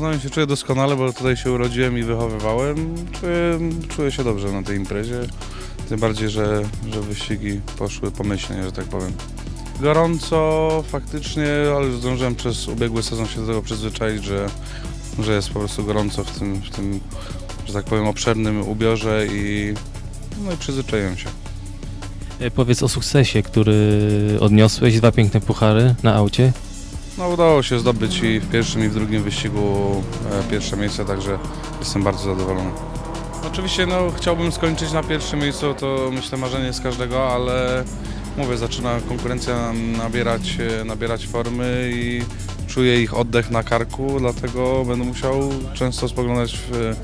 Poznałem się czuję doskonale, bo tutaj się urodziłem i wychowywałem. Czuję, czuję się dobrze na tej imprezie. Tym bardziej, że, że wyścigi poszły pomyślnie, że tak powiem. Gorąco faktycznie, ale zdążyłem przez ubiegły sezon się do tego przyzwyczaić, że, że jest po prostu gorąco w tym, w tym, że tak powiem, obszernym ubiorze i, no i przyzwyczaiłem się. E, Powiedz o sukcesie, który odniosłeś, dwa piękne puchary na aucie. No udało się zdobyć i w pierwszym i w drugim wyścigu e, pierwsze miejsce, także jestem bardzo zadowolony. Oczywiście no, chciałbym skończyć na pierwszym miejscu, to myślę marzenie z każdego, ale mówię, zaczyna konkurencja nabierać, e, nabierać formy i czuję ich oddech na karku, dlatego będę musiał często spoglądać w,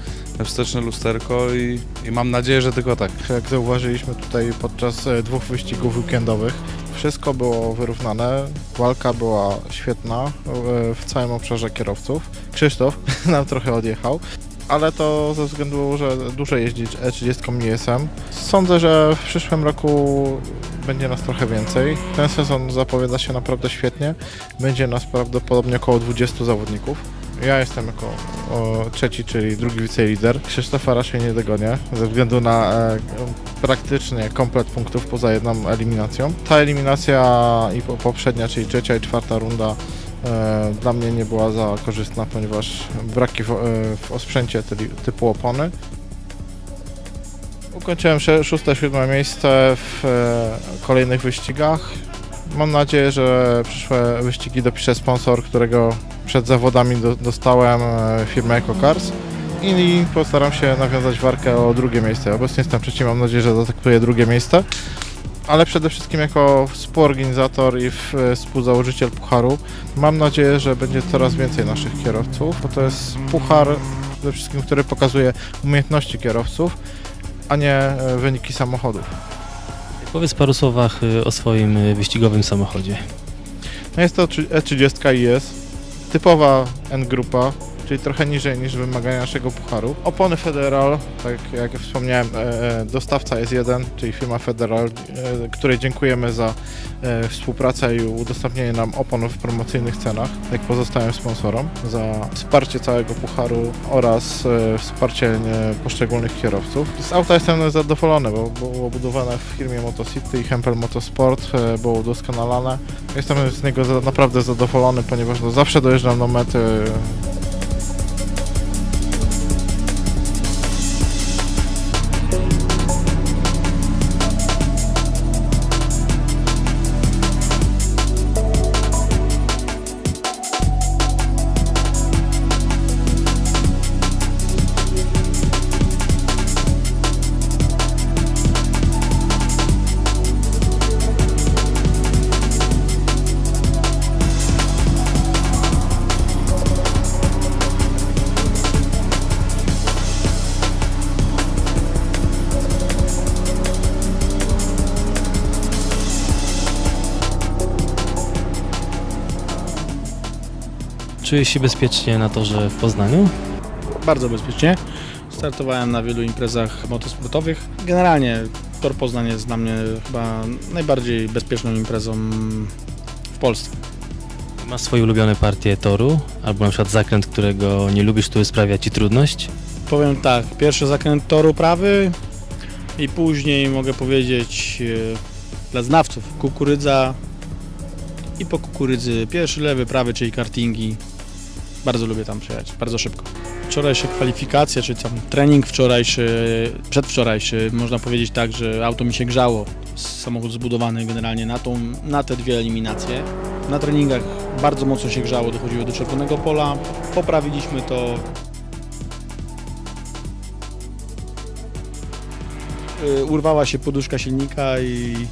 wsteczne lusterko i, i mam nadzieję, że tylko tak. Jak zauważyliśmy tutaj podczas e, dwóch wyścigów weekendowych, wszystko było wyrównane, walka była świetna e, w całym obszarze kierowców. Krzysztof nam trochę odjechał, ale to ze względu, że dłużej jeździć E30 nie jestem. Sądzę, że w przyszłym roku będzie nas trochę więcej. Ten sezon zapowiada się naprawdę świetnie. Będzie nas prawdopodobnie około 20 zawodników. Ja jestem jako o, trzeci, czyli drugi wicelider. Krzysztofa raczej nie dogonię, ze względu na e, praktycznie komplet punktów poza jedną eliminacją. Ta eliminacja i po, poprzednia, czyli trzecia i czwarta runda e, dla mnie nie była za korzystna, ponieważ braki w, e, w osprzęcie tyli- typu opony. Ukończyłem szóste, siódme miejsce w e, kolejnych wyścigach. Mam nadzieję, że przyszłe wyścigi dopisze sponsor, którego przed zawodami do, dostałem e, firmę EcoCars i postaram się nawiązać walkę o drugie miejsce. Obecnie jestem trzeci, mam nadzieję, że zataktuję drugie miejsce. Ale przede wszystkim jako współorganizator i e, współzałożyciel Pucharu mam nadzieję, że będzie coraz więcej naszych kierowców, bo to jest puchar przede wszystkim, który pokazuje umiejętności kierowców, a nie e, wyniki samochodów. Powiedz paru słowach o swoim wyścigowym samochodzie. No jest to trzy- E30 IS, typowa N-grupa, czyli trochę niżej niż wymagania naszego pucharu. Opony Federal, tak jak wspomniałem, e, e, dostawca jest jeden, czyli firma Federal, e, której dziękujemy za współpracę i udostępnienie nam opon w promocyjnych cenach, jak pozostałym sponsorom, za wsparcie całego pucharu oraz wsparcie poszczególnych kierowców. Z auta jestem zadowolony, bo było budowane w firmie Motocity i Hempel Motorsport, było udoskonalane. Jestem z niego naprawdę zadowolony, ponieważ no, zawsze dojeżdżam do mety. Czujesz się bezpiecznie na torze w Poznaniu? bardzo bezpiecznie. Startowałem na wielu imprezach motosportowych. Generalnie Tor Poznań jest dla mnie chyba najbardziej bezpieczną imprezą w Polsce. Masz swoje ulubione partie toru? Albo na przykład zakręt, którego nie lubisz, który sprawia Ci trudność? Powiem tak, pierwszy zakręt toru prawy i później mogę powiedzieć e, dla znawców kukurydza i po kukurydzy pierwszy, lewy, prawy, czyli kartingi. Bardzo lubię tam przyjechać, bardzo szybko. Wczorajsze kwalifikacje, czy tam trening wczorajszy, przedwczorajszy, można powiedzieć tak, że auto mi się grzało. Samochód zbudowany generalnie na, tą, na te dwie eliminacje. Na treningach bardzo mocno się grzało, dochodziło do czerwonego pola. Poprawiliśmy to, y, urwała się poduszka silnika i, i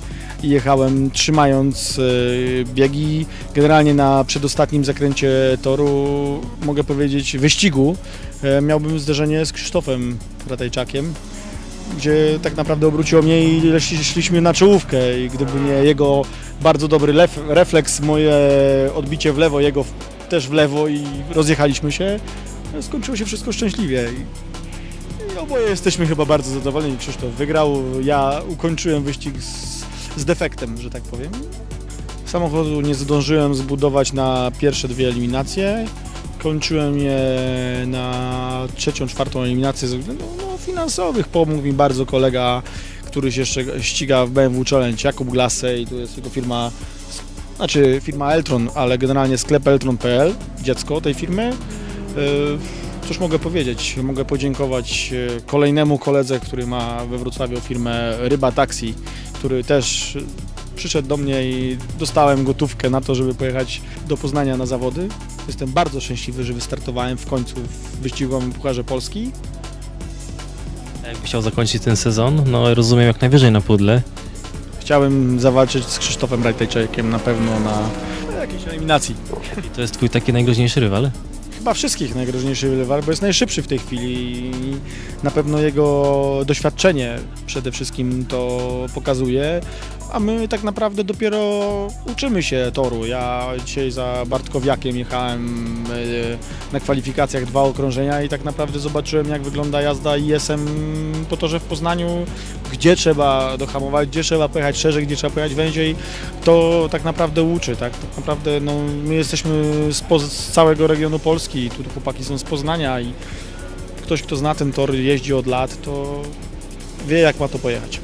jechałem trzymając y, biegi. Generalnie na przedostatnim zakręcie toru, mogę powiedzieć, wyścigu, y, miałbym zderzenie z Krzysztofem Ratajczakiem, gdzie tak naprawdę obróciło mnie i szli- szliśmy na czołówkę i gdyby nie jego bardzo dobry lef, refleks, moje odbicie w lewo, jego też w lewo i rozjechaliśmy się, skończyło się wszystko szczęśliwie. I oboje jesteśmy chyba bardzo zadowoleni. Krzysztof wygrał, ja ukończyłem wyścig z, z defektem, że tak powiem. Samochodu nie zdążyłem zbudować na pierwsze dwie eliminacje. kończyłem je na trzecią, czwartą eliminację ze względów no, finansowych. Pomógł mi bardzo kolega, który się jeszcze ściga w BMW Challenge, Jakub Glasej, to jest jego firma, znaczy firma Eltron, ale generalnie sklep eltron.pl, dziecko tej firmy. Yy, Cóż mogę powiedzieć? Mogę podziękować e, kolejnemu koledze, który ma we Wrocławiu firmę Ryba Taxi, który też przyszedł do mnie i dostałem gotówkę na to, żeby pojechać do Poznania na zawody. Jestem bardzo szczęśliwy, że wystartowałem w końcu w wyścigowym Pucharze Polski. Jakby chciał zakończyć ten sezon, no rozumiem jak najwyżej na pudle. Chciałem zawalczyć z Krzysztofem Rajtajczakiem na pewno na jakiejś eliminacji. I to jest twój taki najgroźniejszy rywal? Chyba wszystkich najgroźniejszy rywal, bo jest najszybszy w tej chwili i na pewno jego doświadczenie przede wszystkim to pokazuje, a my tak naprawdę dopiero uczymy się toru. Ja dzisiaj za Bartkowiakiem jechałem e, na kwalifikacjach dwa okrążenia i tak naprawdę zobaczyłem jak wygląda jazda ISM po torze w Poznaniu, gdzie trzeba dohamować, gdzie trzeba pojechać szerzej, gdzie trzeba pojechać węziej. To tak naprawdę uczy, tak? Tak naprawdę no, my jesteśmy z, z całego regionu Polski, tu chłopaki są z Poznania i ktoś, kto zna ten tor, jeździ od lat, to wie jak ma to pojechać.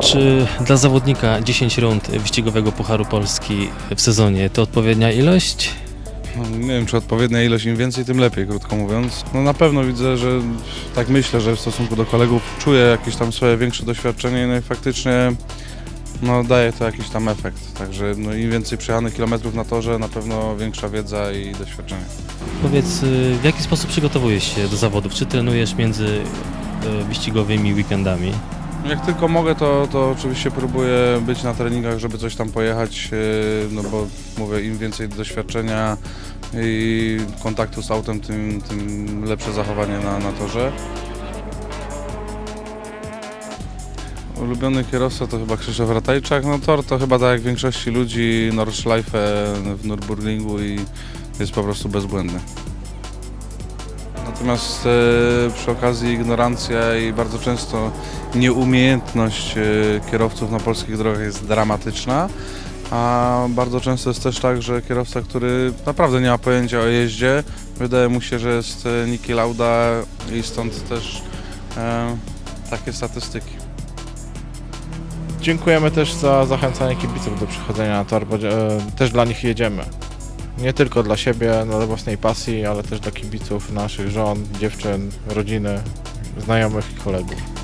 Czy dla zawodnika 10 rund wyścigowego Pucharu Polski w sezonie to odpowiednia ilość? No, nie wiem, czy odpowiednia ilość, im więcej, tym lepiej, krótko mówiąc. No na pewno widzę, że tak myślę, że w stosunku do kolegów czuję jakieś tam swoje większe doświadczenie no i faktycznie no, daje to jakiś tam efekt. Także no, im więcej przejechanych kilometrów na torze, na pewno większa wiedza i doświadczenie. Powiedz, y, w jaki sposób przygotowujesz się do zawodów? Czy trenujesz między y, wyścigowymi weekendami? Jak tylko mogę, to, to oczywiście próbuję być na treningach, żeby coś tam pojechać, yy, no bo mówię, im więcej doświadczenia i kontaktu z autem, tym, tym lepsze zachowanie na, na torze. Ulubiony kierowca to chyba Krzysztof Ratajczak. No tor to chyba tak jak większości ludzi Nordschleife w Nürburgringu i jest po prostu bezbłędny. Natomiast e, przy okazji ignorancja i bardzo często nieumiejętność e, kierowców na polskich drogach jest dramatyczna, a bardzo często jest też tak, że kierowca, który naprawdę nie ma pojęcia o jeździe, wydaje mu się, że jest e, Niki Lauda i stąd też e, takie statystyki. Dziękujemy też za zachęcanie kibiców do przychodzenia na tor, bo e, też dla nich jedziemy. Nie tylko dla siebie, dla własnej pasji, ale też dla kibiców, naszych żon, dziewczyn, rodziny, znajomych i kolegów.